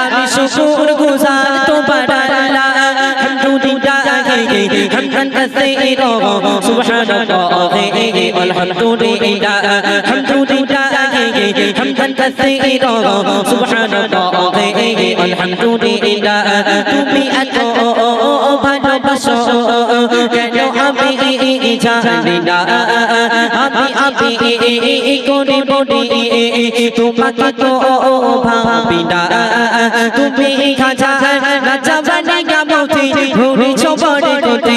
আমি শুকুর গুজার তোমার আল্লাহ হামদুলিল্লাহ হামদান কাসীরা। সুবহানাল্লাহ, আলহামদুলিল্লাহ। হামদুলিল্লাহ হামদান কাসীরা। সুবহানাল্লাহ, আলহামদুলিল্লাহ। তুমি এত ভালোবাসো, কেন জানি না। আমি আমি করে বলি তোমাকে তো ভাবি না। তুমি খাজা রাজা বানি গামতি ঘুরি চবরে কোতে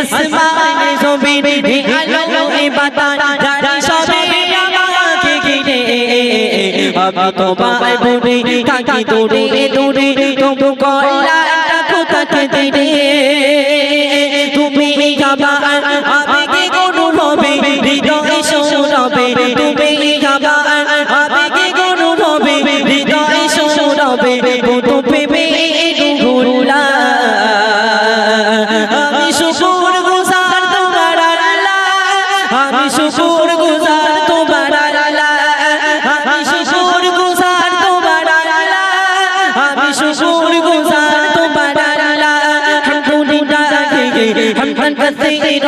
আসমানে জমিন এ আলো বাতান জানি সবে আমাকে ঘিরে আমি তো পাই বুড়ে থাকি দূরে দূরে তবু গলাটা কোথাতে দিরে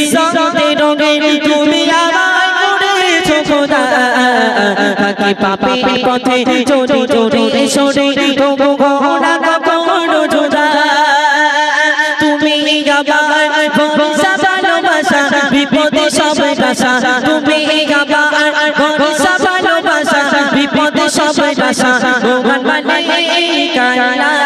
ইজ্জতে ডগে তুমি আমার করেছ খোদা। তাকি পাপের পথে চলে জোরে সরে, তবু ঘোরা না করো জোদা। তুমি গাবার ভরসা, ভালোবাসা, বিপদে সবাই বাসা। তুমি গাবার ভরসা, ভালোবাসা, বিপদে সবাই বাসা। ভগবান মানে কালা